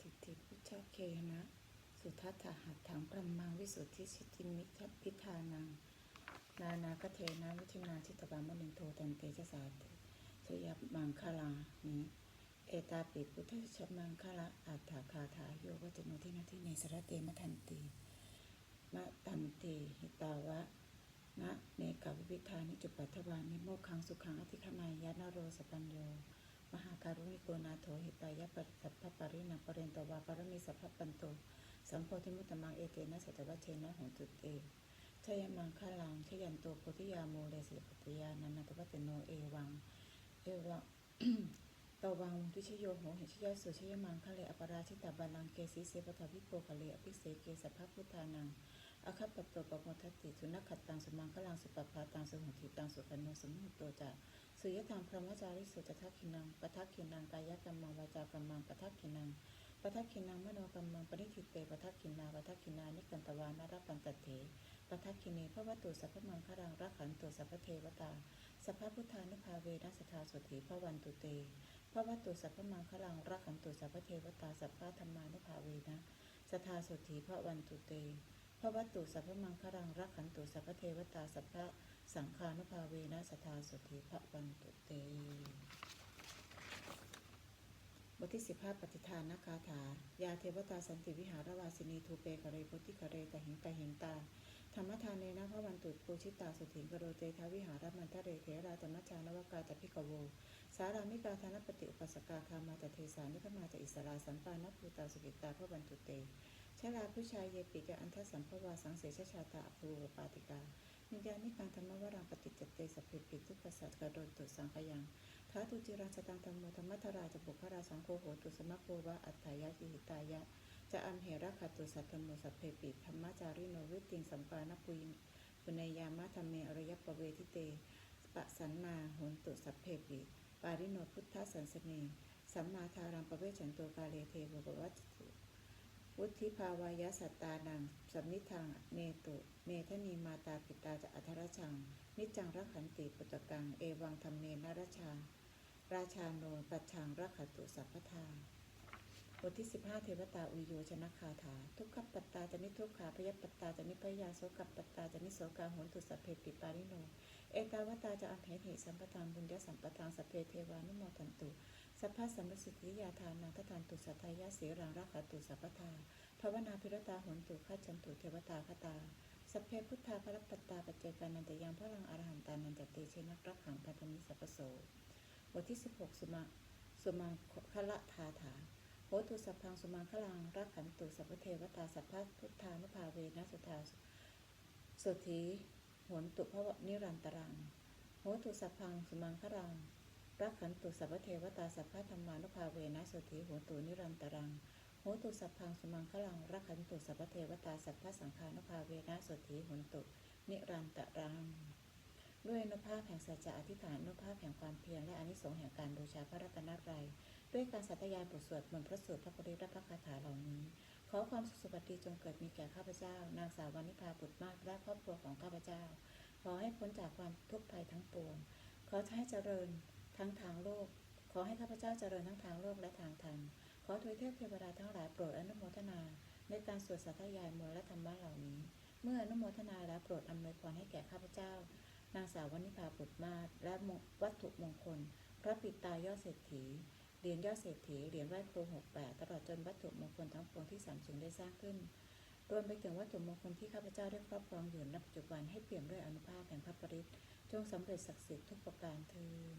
ทิฏฐิพุทธเคนะ สุทัตถหัตถังประมังวิสุทธิชิติมิทพิธานัง นานาคเทนะวิธินาทิตบามนิโทตันเตชะสาติชยมังคลานี้เอตาปิพุทธชมังคละอัฏฐาคาถาโยวัจโนทินาทิเนสระเตมะทันตีมะตันติหิตาวะนะเนกวิวิธานิจุปัทวานิโมกขังสุขังอธิคมายะนโรสปัญโย มหาการุณิโกนาโถหิตายะปริสัพพปรินังปเรนตวาปรมิสัพพปันโตสัมโพธิมุตตมังเอเตนะสัจวัชเชนะหงตุเตชยมังคาลังชยันโตโพธิยาโมเลสิปตยานันตวัตโนเอวังเอวังตวังวิชโยโหหิชยาสุชยมังคะเลอปราชิตาบาลังเกสีเสปทวิโปคะเลอภิเสเกสัพพพุทธานังอคัปปตโตปโมทัติสุนัขขัตตังสุมังคลังสุปปาตังสุหุติตังสุปันโนสมุตโตจะ สุยตังพระมจาริสุจทักขินังปทักขินังกายกรรมังวาจากรรมังปทักขินังปทักขินังมโนกรรมังปณิทิเตปทักขินาปทักขินานิกันตวานารปันตเถปทักขินีพระวัตุสัพพมังครังรักขันตุสัพพเทวตาสัพพพุทธานุภาเวนัสธาสุถีพระวันตุเตพระวัตุสัพพมังคลังรักขันตุสัพพเทวตาสัพพะธรรมานุภาเวนะสธาสุถีพระวันตุเตพระวัตุสัพพมังคลังรักขันตุสัพพเทวตาสัพพะ สังฆานุภาเวนะสทาสุถีพระวันตุเต บทที่สิบห้าปฏิทานนาคาถา ยาเทวตาสันติวิหารวาสินีทูเปกเรโพธิกะเรตหิงตาหิงตา ธรรมทานเนนะพระวันตุปูชิตาสุถิงกโรเตทาวิหารมันทะเรเถราธรรมชานวกาตพิกโว สารามิกาธานปฏิอุปสกาคามาตเทสานิพมาจะอิสราสัมปานภูตาสุกิตาพระวันตุเตชลาผู้ชายเยปิกะอันทสัมภวาสังเสชชาตาภูปาติกา มิญานิการธรรมวรังปฏิจจเตสัพเพปิทุกขสัตกระโดนตุสังขยังท้าตุจิรังสตังธรรมโมธรรมัทราจะบุพราสังโฆโหตุสมะโควะอัตถายะยิหิตายะ จะอัมเหระขัตตุสัตธรรมโมสัพเพปิธรรมจาริโนวิติงสัมปานปุยปุเนยามะธรรมเมอรยปเวทิเตปะสันนาโหนตุสัพเพปิปาริโนพุทธสันสเนสัมมาทารังปเวชันโตกาเลเทวบวัตถุ วุฒิภาวายสัตตานังสัมนิทางเนตุ เมทนีมาตาปิตาจะอัทรชัง นิจังรักขันติปุตกัง เอวังธรรมเมนรชา ราชาโนปัจฉังรักขตุสัพพทาบทที่ 15 เทวตาอุโยชนะคาถา ทุกขปัตตาจะนิทุกขาพยปัตตาจะนิพยาโสกปัตตาจะนิโสกาโหนตุสัพเพปิปาริโน เอตาวตาจะอัมเหหิสัมปทานบุญญสัมปทานสัพเพเทวานุโมทันตุ สัพพะสัมปสิทธิยาทานังทานตุสัทธายาเสรังรักขตุสัพพทาภาวนาพิรตาโหนตุข้าจันตุเทวตาคตา สัพเพพุทธาพระปัตตาปัจเจกานันตยังพระลังอรหันตานันจเตเชนักรักขังพันธมิสัพโสบทที่ 16 สุมาสุมังคละทาถาโหตุสัพพังสุมังคลังรักขันตุสัพพเทวตาสัพพะพุทธานุภาเวนะสุทาสุธีหนตุพระนิรันตรังโหตุสัพพังสุมังคลัง รักขันตุสัพพเทวตาสัพพะธรรมานุภาเวนะสุธีโหตุนิรันตรังโหตุสัพพังสุมังคลังรักขันตุสัพพเทวตาสัพพะสังฆานุภาเวนะสุธีโหนตุนิรันตรัง ด้วยอนุภาพแห่งสัจจะอธิษฐานอนุภาพแห่งความเพียรและอนิสงส์แห่งการบูชาพระรัตนตรัยด้วยการสัตยายบทสวดมนต์พระสูตรพระปริและพระคาถาเหล่านี้ ขอความสุขสวัสดีจงเกิดมีแก่ข้าพเจ้า นางสาววานิพาบุตรมาศและครอบครัวของข้าพเจ้า ขอให้พ้นจากความทุกข์ภัยทั้งปวงขอให้เจริญ ทั้งทางโลก ขอให้ข้าพเจ้าเจริญทั้งทางโลกและทางธรรม ขอทวยเทพเทวดาทั้งหลายโปรดอนุโมทนา ในการสวดสัตยายมนต์และธรรมะเหล่านี้ เมื่ออนุโมทนาแล้วโปรดอำนวยพรให้แก่ข้าพเจ้า นางสาววนิพาบุตรมาศและวัตถุมงคล พระปิดตายอดเศรษฐี เหรียญยอดเศรษฐี เหรียญไหว้ครูหกแปดตลอดจนวัตถุมงคลทั้งปวงที่สามสูงได้สร้างขึ้นรวมไปถึงวัตถุมงคลที่ข้าพเจ้าได้ครอบครองอยู่ณปัจจุบันให้เปี่ยมด้วยอนุภาพแห่งพระปริตจงสำเร็จศักดิ์สิทธิ์ทุกประการเทอญ